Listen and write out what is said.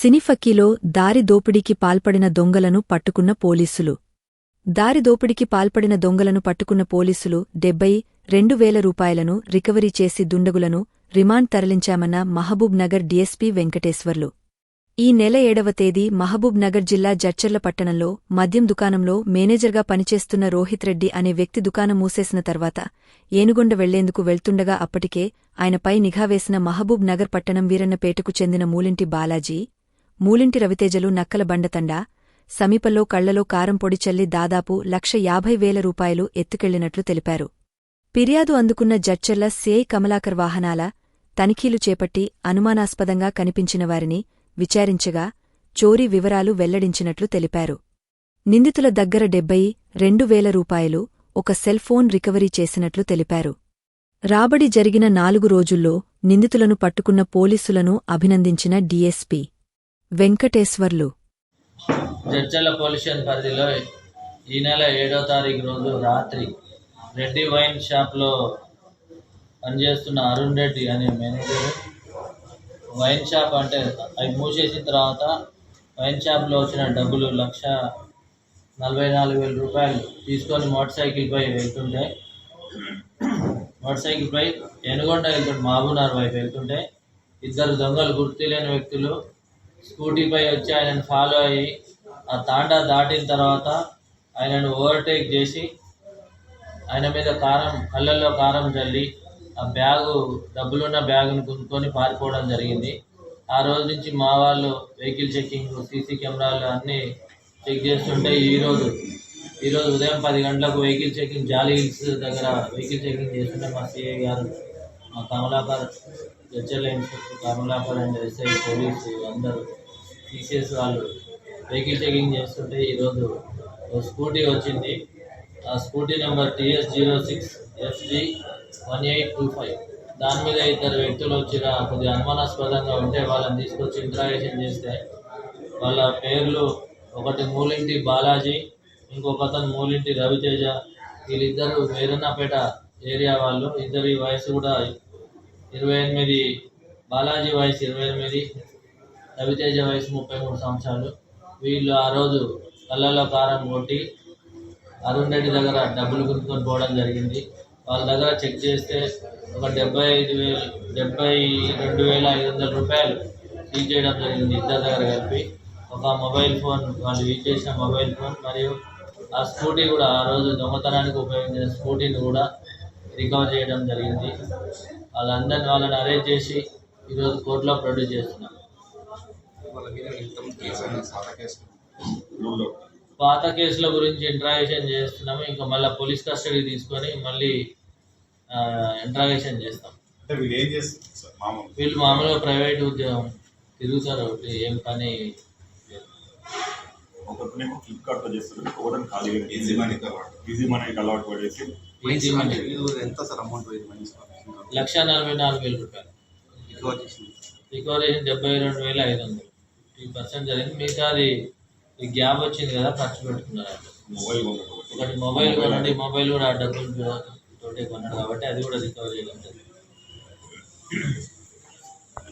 సినిఫక్కీలో దారి దోపిడీకి పాల్పడిన దొంగలను పట్టుకున్న పోలీసులు. దారి దోపిడీకి పాల్పడిన దొంగలను పట్టుకున్న పోలీసులు డెబ్బై రెండు వేల రూపాయలను రికవరీ చేసి దుండగులను రిమాండ్ తరలించామన్న మహబూబ్ నగర్ డీఎస్పీ వెంకటేశ్వర్లు. ఈ నెల ఏడవ తేదీ మహబూబ్ నగర్ జిల్లా జడ్చర్ల పట్టణంలో మద్యం దుకాణంలో మేనేజర్గా పనిచేస్తున్న రోహిత్ రెడ్డి అనే వ్యక్తి దుకాణం మూసేసిన తర్వాత ఏనుగొండ వెళ్ళేందుకు వెళ్తుండగా అప్పటికే ఆయనపై నిఘా వేసిన మహబూబ్ నగర్ పట్టణం వీరన్నపేటకు చెందిన మూలింటి బాలాజీ మూలింటి రవితేజలు నక్కల బండతండా సమీపంలో కళ్ళలో కారం పొడి చల్లి దాదాపు లక్ష యాభై వేల రూపాయలు ఎత్తుకెళ్ళినట్లు తెలిపారు. ఫిర్యాదు అందుకున్న జడ్చర్ల సేయ్ కమలాకర్ వాహనాల తనిఖీలు చేపట్టి అనుమానాస్పదంగా కనిపించిన వారిని విచారించగా చోరీ వివరాలు వెల్లడించినట్లు తెలిపారు. నిందితుల దగ్గర డెబ్బై రెండు వేల రూపాయలు ఒక సెల్ ఫోన్ రికవరీ చేసినట్లు తెలిపారు. రాబడి జరిగిన నాలుగు రోజుల్లో నిందితులను పట్టుకున్న పోలీసులను అభినందించిన డీఎస్పీ వెంకటేశ్వర్లు. జడ్చర్ల పోలీస్ పరిధిలో ఈ నెల ఏడో తారీఖు రోజు రాత్రి రెడ్డి వైన్ షాప్లో పనిచేస్తున్న అరుణ్ రెడ్డి అనే మేనేజర్ వైన్ షాప్ అంటే అవి మూసేసిన తర్వాత వైన్ షాప్లో వచ్చిన డబ్బులు లక్ష నలభై నాలుగు వేల రూపాయలు తీసుకొని మోటార్ సైకిల్పై వెళ్తుంటే మోటార్ సైకిల్పై ఎనుగొండ వెళ్తుంటే మహబూబ్నగర్ వైపు వెళ్తుంటే ఇద్దరు దొంగలు గుర్తులేని వ్యక్తులు స్కూటీపై వచ్చి ఆయనను ఫాలో అయ్యి ఆ తాండా దాటిన తర్వాత ఆయనను ఓవర్టేక్ చేసి ఆయన మీద కారం కళ్ళల్లో కారం చల్లి ఆ బ్యాగు డబ్బులున్న బ్యాగును కొనుక్కొని పారిపోవడం జరిగింది. ఆ రోజు నుంచి మా వాళ్ళు వెహికల్ చెక్కింగ్ సీసీ కెమెరాలు అన్నీ చెక్ చేస్తుంటే ఈరోజు ఈరోజు ఉదయం పది గంటలకు వెహికల్ చెకింగ్ జాలీ హిల్స్ దగ్గర వెహికల్ చెకింగ్ చేస్తుంటే మా సిఐ గారు మా Kamalakar HL inspector Kamalakar and SI police అందరూ టీసీఎస్ వాళ్ళు వెహికల్ చెకింగ్ చేస్తుంటే ఈరోజు ఒక స్కూటీ వచ్చింది. ఆ scooty number TS zero six SG one eight two five. దాని మీద ఇద్దరు వ్యక్తులు వచ్చిన కొద్దిగా అనుమానాస్పదంగా ఉంటే వాళ్ళని తీసుకొచ్చి ఇంట్రాగేషన్ చేస్తే వాళ్ళ పేర్లు ఒకటి మూలింటి బాలాజీ ఇంకొక అతను మూలింటి రవితేజ. వీళ్ళిద్దరు వేరన్నపేట ఏరియా వాళ్ళు. ఇద్దరి వయసు కూడా ఇరవై ఎనిమిది బాలాజీ వయసు ఇరవై ఎనిమిది రవితేజ వయసు ముప్పై మూడు సంవత్సరాలు. వీళ్ళు ఆ రోజు కళ్ళల్లో కారం కొట్టి అరుణ్ రెడ్డి దగ్గర డబ్బులు గుర్తుకొని పోవడం జరిగింది. వాళ్ళ దగ్గర చెక్ చేస్తే ఒక డెబ్బై ఐదు వేలు డెబ్బై రెండు వేల ఐదు వందల రూపాయలు సీజ్ చేయడం జరిగింది ఇద్దరు దగ్గర కలిపి. ఒక మొబైల్ ఫోన్ వాళ్ళు యూజ్ చేసిన మొబైల్ ఫోన్. మరియు ఆ స్కూటీ కూడా ఆ రోజు దొంగతనానికి ఉపయోగించిన స్కూటీని కూడా రికవర్ చేయడం జరిగింది. వాళ్ళందరిని వాళ్ళని అరేంజ్ చేసి ఈరోజు కోర్టులో ప్రొడ్యూస్ చేస్తున్నాం. పాత కేసుల గురించి ఇంట్రాగేషన్ చేస్తున్నాము. ఇంకా మళ్ళీ పోలీస్ కస్టడీ తీసుకొని మళ్ళీ ఇంట్రాగేషన్ చేస్తాం. వీళ్ళు మామూలుగా ప్రైవేట్ ఉద్యోగం తిరుగుతారు. ఏం పని ఒకరినేమో ఫ్లిప్కార్ట్లో చేస్తారు ఒకరిని ఖాళీగా ఈజీ మనీ కాబట్టి ఈజీ మనీకి అలవాటు పడేసి. ఈజీ మనీ ఎంత సార్ అమౌంట్ లక్ష నలభై నాలుగు వేల రూపాయలు. రికవర్ చేసింది. రికవరీ డెబ్బై రెండు వేల ఐదు వందలు. త్రీ పర్సెంట్ జరిగింది. మిగతా అది ఈ గ్యాప్ వచ్చింది కదా ఖర్చు పెట్టుకున్నారు మొబైల్ ఒకటి మొబైల్ కొనండి. మొబైల్ కూడా ఆ డబ్బులు తోటే కొన్నాడు కాబట్టి అది కూడా రికవర్ చేయడం జరిగింది